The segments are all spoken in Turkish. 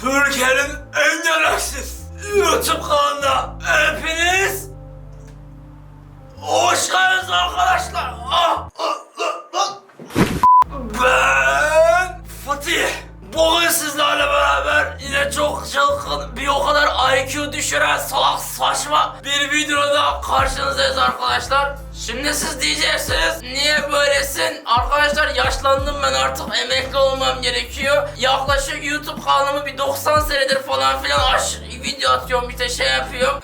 Türkiye'nin en galaksiz YouTube kanalına hepiniz hoş geldiniz arkadaşlar. Ah, ah, ah, ah. Bugün sizlerle beraber yine çok çılgın bir o kadar IQ düşüren salak saçma bir videoda karşınızdayız arkadaşlar. Şimdi siz diyeceksiniz niye böylesin? Arkadaşlar yaşlandım ben artık emekli olmam gerekiyor. Yaklaşık YouTube kanalımı bir 90 senedir falan filan aş video atıyorum işte şey yapıyorum.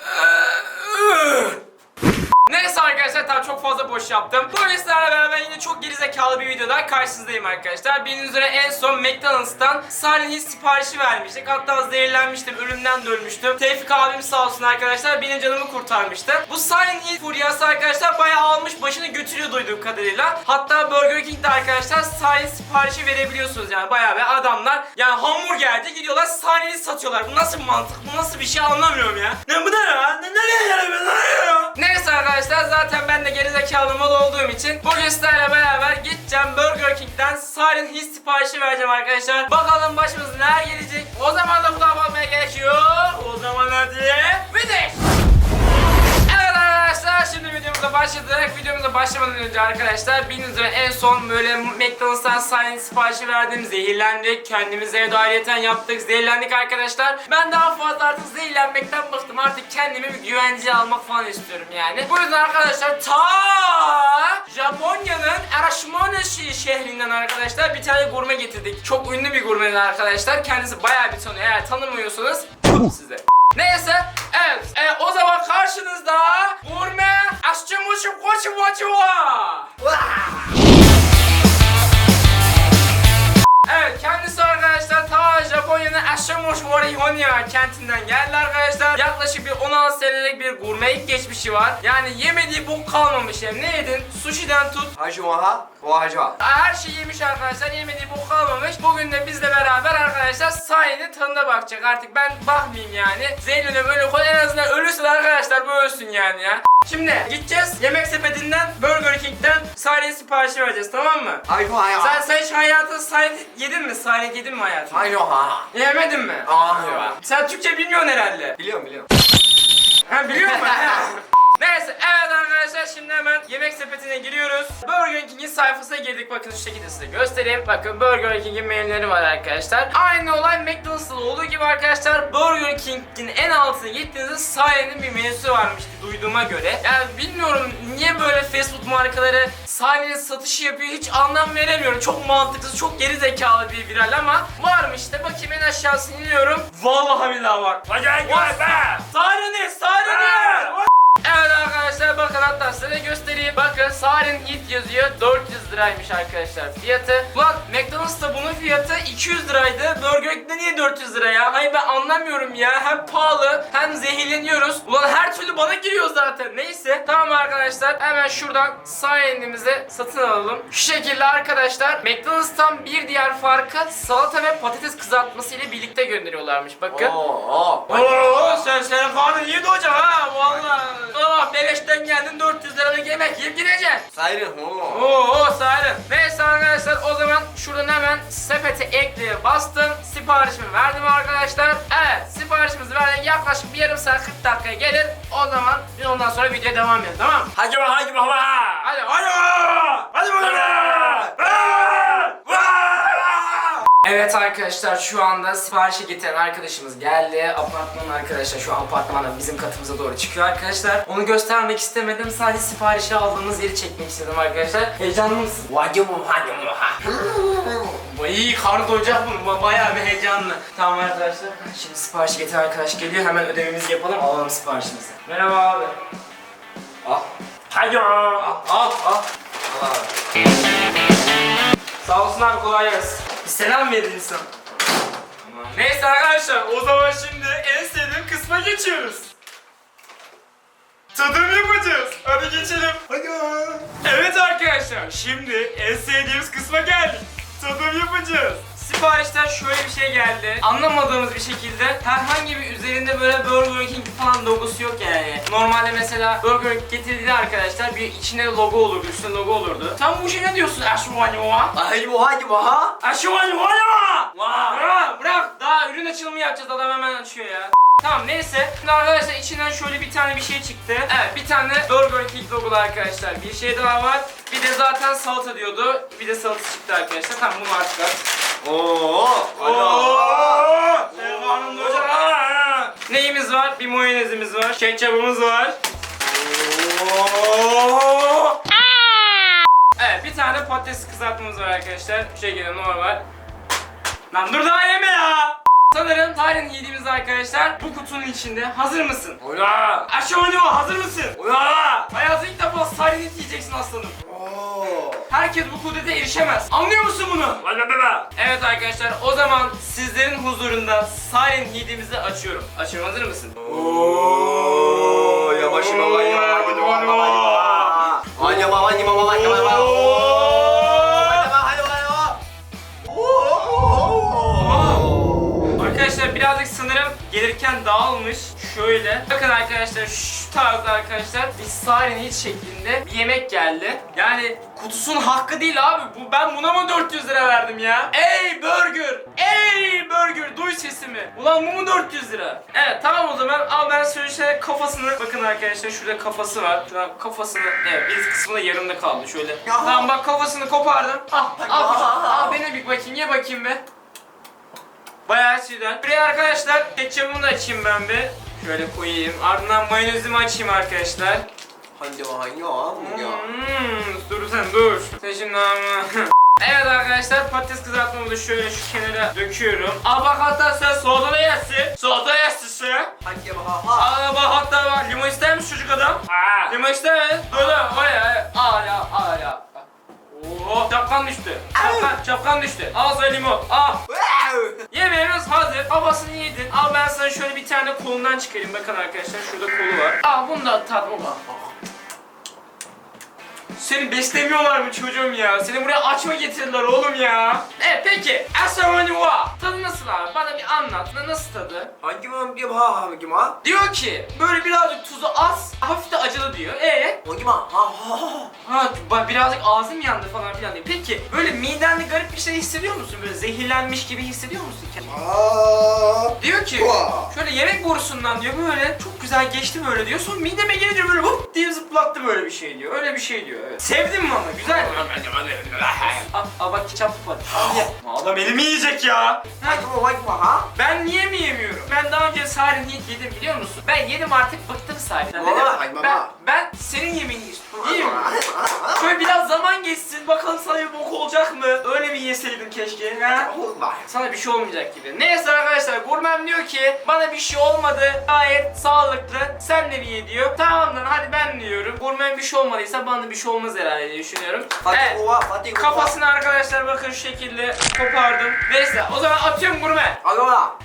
Neyse arkadaşlar tamam çok fazla boş yaptım. Bu sizlerle beraber yine çok gerizekalı bir videoda karşınızdayım arkadaşlar. Bildiğiniz üzere en son McDonald's'tan Salih'in siparişi vermiştik. Hatta zehirlenmiştim, ölümden dönmüştüm. Tevfik abim sağ olsun arkadaşlar benim canımı kurtarmıştı. Bu Salih'in furyası arkadaşlar bayağı almış başını götürüyor duyduğum kadarıyla. Hatta Burger King'de arkadaşlar Salih siparişi verebiliyorsunuz yani bayağı ve adamlar yani hamburgerde gidiyorlar Salih'i satıyorlar. Bu nasıl bir mantık? Bu nasıl bir şey anlamıyorum ya. Ne bu ne ya? Ne, nereye geliyor? Nereye ya? Neyse arkadaşlar zaten ben de gerizekalı mal olduğum için bugün sizlerle beraber gideceğim Burger King'den Silent Hill siparişi vereceğim arkadaşlar. Bakalım başımıza neler gelecek. O zaman da kulağım almaya gerekiyor. O zaman hadi. Evet arkadaşlar şimdi videomuza başladık. Videomuza başlamadan önce arkadaşlar bildiğiniz üzere en son böyle McDonald's'tan Silent siparişi verdim. Zehirlendik. Kendimize evde ayrıyeten yaptık. Zehirlendik arkadaşlar. Ben daha fazla artık zehirlenmekten. Artık kendimi bir güvenceye almak falan istiyorum yani. Bu yüzden arkadaşlar ta Japonya'nın Arashimonoshi şehrinden arkadaşlar bir tane gurme getirdik. Çok ünlü bir gurmedir arkadaşlar. Kendisi bayağı bir tanıyor. Eğer tanımıyorsanız size. Neyse, evet. E, o zaman karşınızda gurme aşçımuşum koçu koçu Evet gurmelik geçmişi var. Yani yemediği bok kalmamış yani. Ne yedin? Sushi'den tut. Hajiwaha, Wahaja. Her şey yemiş arkadaşlar. Yemediği bok kalmamış. Bugün de bizle beraber arkadaşlar sahinin tadına bakacak. Artık ben bakmayayım yani. Zeylin'e böyle koy en azından ölürsün arkadaşlar bu ölsün yani ya. Şimdi gideceğiz yemek sepetinden Burger King'den sahinin siparişi vereceğiz tamam mı? Hajiwaha. Sen sen hiç hayatında salep yedin mi? Salep yedin mi hayatında? Hajiwaha. Yemedin mi? Aa. Sen Türkçe bilmiyorsun herhalde. Biliyorum biliyorum. Ha biliyor musun? Neyse evet arkadaşlar şimdi hemen yemek sepetine giriyoruz. Burger King'in sayfasına girdik. Bakın şu şekilde size göstereyim. Bakın Burger King'in menüleri var arkadaşlar. Aynı olay McDonald's'ta olduğu gibi arkadaşlar Burger King'in en altına gittiğinizde Sayen'in bir menüsü varmış duyduğuma göre. Yani bilmiyorum niye böyle fast food markaları Sayen'in satışı yapıyor hiç anlam veremiyorum. Çok mantıksız, çok geri zekalı bir viral ama varmış işte. Bakayım en aşağısını iniyorum. Vallahi billahi var. Var be. Sarını, sarını. Evet arkadaşlar bakın hatta size göstereyim. Bakın Sarin Eat yazıyor 400 liraymış arkadaşlar fiyatı. Ulan McDonald's'ta bunun fiyatı 200 liraydı. Burger King'de niye 400 lira ya? Hayır ben anlamıyorum ya. Hem pahalı hem zehirleniyoruz. Ulan her türlü bana giriyor zaten. Neyse. Tamam arkadaşlar hemen şuradan Sarin'imizi satın alalım. Şu şekilde arkadaşlar McDonald's'tan bir diğer farkı salata ve patates kızartması ile birlikte gönderiyorlarmış. Bakın. Oo. Oo karnın iyi doyacak ha vallahi. Oh beleşten geldin 400 liralık yemek yiyip gideceksin. Siren. Oo. Oo sayılır. Neyse arkadaşlar o zaman şuradan hemen sepete ekleye bastım. Siparişimi verdim arkadaşlar. Evet siparişimizi verdik. Yaklaşık bir yarım saat 40 dakikaya gelir. O zaman biz ondan sonra videoya devam edelim tamam mı? Hadi bak hadi bak. Hadi Hadi. Hadi bak. Evet arkadaşlar şu anda siparişi getiren arkadaşımız geldi. Apartman arkadaşlar şu an apartmandan bizim katımıza doğru çıkıyor arkadaşlar. Onu göstermek istemedim. Sadece siparişi aldığımız yeri çekmek istedim arkadaşlar. Heyecanlı mısın? Vacimu ha. İyi karnı doyacak bunun. Ba- Bayağı bir heyecanlı. Tamam arkadaşlar. Şimdi siparişi getiren arkadaş geliyor. Hemen ödememizi yapalım. Alalım siparişimizi. Merhaba abi. Al. Hadi. Al al al. Al. Sağ olsun abi kolay gelsin. Bir selam verin insan. Neyse arkadaşlar o zaman şimdi en sevdiğim kısma geçiyoruz. Tadım yapacağız. Hadi geçelim. Hadi. Evet arkadaşlar şimdi en sevdiğimiz kısma geldik. Tadım yapacağız. Siparişten şöyle bir şey geldi. Anlamadığımız bir şekilde herhangi bir üzerinde böyle Burger King falan logosu yok yani. Normalde mesela Burger King getirdiğinde arkadaşlar bir içinde logo olurdu, üstünde logo olurdu. Sen bu işe ne diyorsun? Aşvanyova. Hacı hacı ha. Aşvanyova. Bırak, bırak. Daha ürün açılımı yapacağız adam hemen açıyor ya. Tamam neyse. Şimdi arkadaşlar içinden şöyle bir tane bir şey çıktı. Evet bir tane Burger King logolu arkadaşlar. Bir şey daha var. Bir de zaten salata diyordu. Bir de salata çıktı arkadaşlar. Tamam bunu artık at. Oo. Sevmanın hoca. Neyimiz var? Bir mayonezimiz var. Ketçapımız var. Oo! Evet bir tane patates kızartmamız var arkadaşlar. Bu şekilde normal. Lan dur daha yeme ya. Sanırım tarihin yediğimiz arkadaşlar bu kutunun içinde. Hazır mısın? Oya. Aşağı o hazır mısın? Oya. Hayatın ilk defa sarinit yiyeceksin aslanım. Herkes bu kudrete erişemez. Anlıyor musun bunu? Evet arkadaşlar o zaman sizlerin huzurunda Siren Heat'imizi açıyorum. Açıyorum hazır mısın? Oo. Yavaş yavaş. Hadi baba hadi baba. Oo. Arkadaşlar birazcık sanırım gelirken dağılmış. Şöyle. Bakın arkadaşlar şu tarzda arkadaşlar bir Siren Heat şeklinde bir yemek geldi. Yani kutusunun hakkı değil abi. Bu ben buna mı 400 lira verdim ya? Ey burger! Ey burger! Duy sesimi. Ulan bu mu 400 lira? Evet tamam o zaman al ben şöyle kafasını bakın arkadaşlar şurada kafası var. Şuradan kafasını evet bir kısmı da yarımda kaldı şöyle. Tamam bak kafasını kopardım. Ah ah ah beni bir bakayım ye bakayım be. Bayağı şeyden. Buraya arkadaşlar ketçapımı da açayım ben bir. Şöyle koyayım. Ardından mayonezimi açayım arkadaşlar. Hadi baba ya. Hmm, dur sen dur. Sen şimdi ama. Evet arkadaşlar patates kızartmamı da şöyle şu kenara döküyorum. Al bak hatta sen soğuda da yersin. Soğuda da yersin sen. Hadi baba. Al bak hatta bak limon ister misin çocuk adam? Limon ister misin? Dur dur oraya. Al ya al ya. Oo, çapkan düştü. Çapkan, çapkan düştü. Al sana limon. Al. Yemeğimiz hazır. Havasını yedin. Al ben sana şöyle bir tane kolundan çıkarayım. Bakın arkadaşlar şurada kolu var. Al bunu da tat baba. Seni beslemiyorlar mı çocuğum ya? Seni buraya aç mı getirdiler oğlum ya? Evet peki. Asavaniwa. Tadı nasıl abi? Bana bir anlat. Na- Nasıl tadı? Hadi baba hadi baba hadi baba. Diyor ki böyle birazcık tuzu az, hafif de acılı diyor. E Hadi baba. Ha ha ha. Ha ba- birazcık ağzım yandı falan filan diyor. Peki böyle midende garip bir şey hissediyor musun? Böyle zehirlenmiş gibi hissediyor musun kendini? Aa. Diyor ki Vaa. şöyle yemek borusundan diyor böyle çok güzel geçti böyle diyor. Sonra mideme gelince böyle hop diye zıplattı böyle bir şey diyor. Öyle bir şey diyor. Evet. Sevdim mi ama güzel? Al, al bak ketçap var. Al ye. Adam elimi yiyecek ya. Hadi ben niye mi yemiyorum? Ben daha önce Sarin Heat yedim biliyor musun? Ben yedim artık bıktım Sarin'den. Baba, Dedim, ay baba. Ben, ben senin yemeğini istiyorum. Yiyeyim mi? Şöyle biraz zaman geçsin bakalım sana bir bok olacak mı? Öyle mi yeseydin keşke? Ha? Sana bir şey olmayacak gibi. Neyse arkadaşlar gurmem diyor ki bana bir şey olmadı. Gayet sağlıklı. Sen de bir ye diyor. Tamam lan hadi ben diyorum. Gurmem bir şey olmadıysa bana da bir şey olmaz herhalde diye düşünüyorum. Hadi Evet. baba hadi baba. Kafasını arkadaşlar bakın şu şekilde kopardım. Neyse o zaman atıyorum gurme. Baba.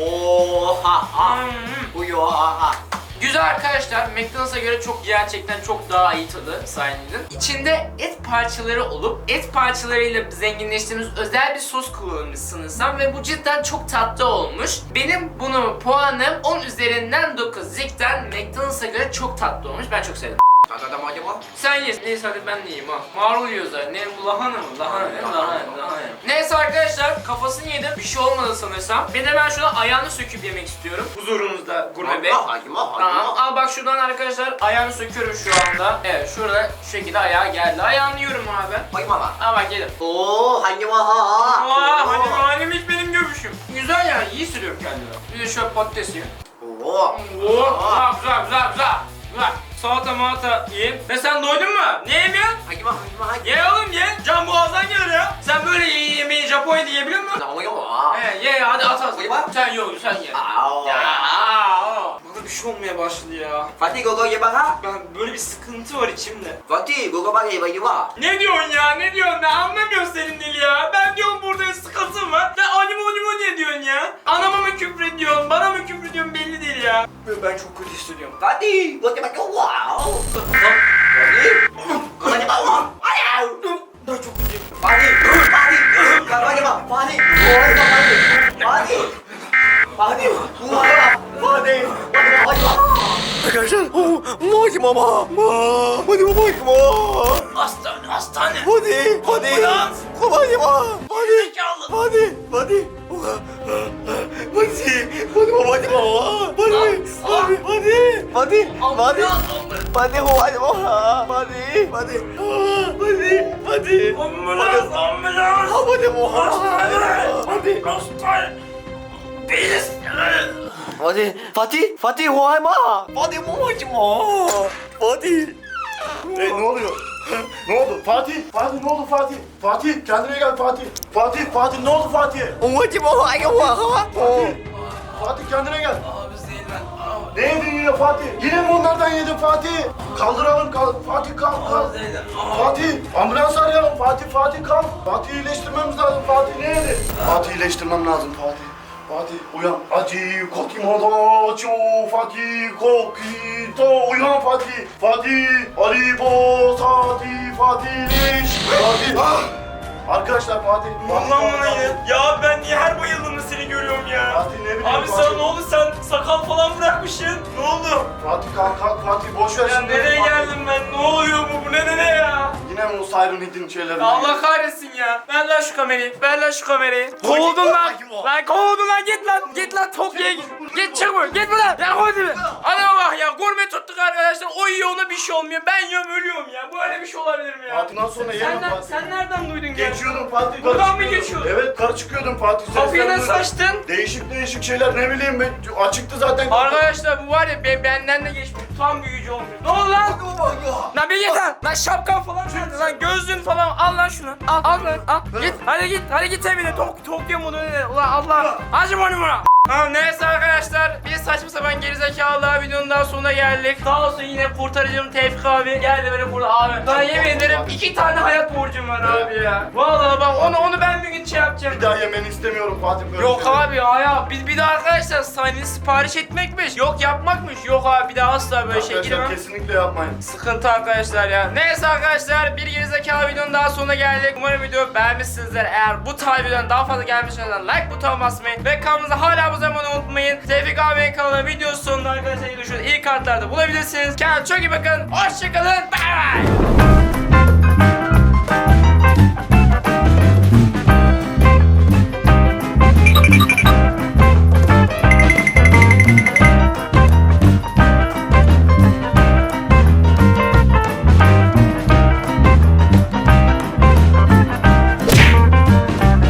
Oha ha. Hmm. Uyo ha ha. Güzel arkadaşlar. McDonald's'a göre çok gerçekten çok daha iyi tadı Siren'in. İçinde et parçaları olup et parçalarıyla zenginleştirdiğimiz özel bir sos kullanılmış sanırsam ve bu cidden çok tatlı olmuş. Benim bunu puanım 10 üzerinden 9. Zik'ten McDonald's'a göre çok tatlı olmuş. Ben çok sevdim. Hadi baba. Sen ye. Neyse hadi ben de yiyeyim ha. Marul yiyor zaten. Ne bu lahana mı? Lahana ne? Lahana, lahana. Neyse arkadaşlar kafasını yedim. Bir şey olmadı sanırsam. Bir de ben şuna ayağını söküp yemek istiyorum. Huzurunuzda gurme bey. Hadi baba hadi Tamam baba. al bak şuradan arkadaşlar ayağını söküyorum şu anda. Evet şurada şu şekilde ayağı geldi. Ayağını yiyorum abi. Hadi baba. Al bak yedim. Oo hadi baba. Aa hani halim ilk benim göbüşüm. Güzel yani iyi sürüyorum kendime. Bir de şöyle patates yiyeyim. Oo. Oo güzel güzel güzel güzel. Güzel. Salata malata yiyeyim. Ve sen doydun mu? Ne yemiyorsun? Hadi baba. hadi. Ye oğlum ye. Can boğazdan gelir ya. Sen böyle ye yemeği Japonya'da yiyebiliyor musun? Hadi baba. He ye hadi at at. Hadi bak. Sen ye oğlum sen ye. Aa. Ya. aa. Bana bir şey olmaya başladı ya. Fatih gogo ye baba. Ben böyle bir sıkıntı var içimde. Fatih gogo baba ye baba. Ne diyorsun ya? Ne diyorsun? Ben anlamıyorum senin dili ya. Ben diyorum burada sıkıntı var. Sen animo animo ne diyorsun ya? Anama mı küfür ediyorsun? Bana mı H야. 왜말 좋고 디스냐? 나디 너 때문에 겨우 어? 나디? 가만히 봐. 아야. 나 좋고 디. 마디. 마디. 가만히 봐. 마디. 어디가 마디? 마디. 마디. 우와야. 마디. 마디. 마디. Скажи, можемо, ма, ма, будемо, 어디 Fatih, Fatih, Fatih huay ma. Fatih babacım ma. Fatih. E, ne oluyor? ne oldu? Fatih, Fatih ne oldu Fatih? Fatih kendine gel Fatih. Fatih, Fatih ne oldu Fatih'e? Babacım huay ma. Fatih, Fatih kendine gel. Ne yedin yine Fatih? Yine mi onlardan yedin Fatih? Kaldıralım kal. Fatih kalk. Fatih, ambulans arayalım. Fatih, Fatih kalk. Fatih iyileştirmemiz lazım. Fatih ne? Fatih iyileştirmem lazım Fatih. Fatih uyan. Acı kokimoda ço Fatih kokito uyan Fatih. Fatih Aribo Sati Fatih iyileş. Fatih. Ah! Arkadaşlar Fatih. Fatih, Ulan bana yine. Ya ben niye her bayıldığımda seni görüyorum ya? Fatih ne bileyim Abi Fatih. sana ne oldu sen sakal falan bırakmışsın. Ne oldu? Fatih kalk kalk Fatih boş ver Ya şimdi. nereye Fatih. geldim ben? Ne oluyor bu? Mi o Siren Head'in şeyleri? Allah kahretsin ya. Ver lan şu kamerayı. Ver lan şu kamerayı. Kovuldun lan. Lan kovuldun lan git lan. Git lan Tokyo'ya git. Git çık. Git buradan. Ya kovdun mu? Ana bak ya gurme tuttuk arkadaşlar. O yiyor ona bir şey olmuyor. Ben yiyorum ölüyorum ya. Böyle bir şey olabilir mi ya? Fatih'den sonra yemem ner- Fatih. sen nereden duydun ya? Geçiyordum Fatih. Buradan karı mı çıkıyordum. geçiyordun? Evet karı çıkıyordum Fatih. Kapıyı seslerini nasıl açtın? Değişik değişik şeyler ne bileyim ben açıktı zaten. Arkadaşlar bu var ya be- benden de geçmiş. Tam büyücü olmuş. Ne oldu lan? Lan bir git lan. Lan şapkan falan nerede lan? Gözlüğün falan al lan şunu. Al al lan. Al. Git. Hadi git. Hadi git evine. Tok Tokyo modu ne? Ulan Allah. Acım onu buna. Tamam neyse arkadaşlar bir saçma sapan gerizekalı videonun daha sonuna geldik. Sağ olsun yine kurtarıcım Tevfik abi geldi beni burada abi. Ben yemin ederim iki tane hayat borcum var abi ya. Vallahi bak onu onu ben bir gün şey yapacağım. Bir daha yemeni istemiyorum Fatih böyle Yok abi ya biz bir daha arkadaşlar sahne sipariş etmekmiş. Yok yapmakmış. Yok abi bir daha asla böyle şey Arkadaşlar girmem. kesinlikle yapmayın. Sıkıntı arkadaşlar ya. Neyse arkadaşlar bir gerizekalı videonun daha sonuna geldik. Umarım video beğenmişsinizdir. Eğer bu tarz videodan daha fazla gelmişseniz like butonuna basmayı ve kanalımıza hala zaman unutmayın. Tevfik abinin kanalına video sonunda arkadaşlar. İlk kartlarda bulabilirsiniz. Kendinize çok iyi bakın. Hoşçakalın. Bye bye.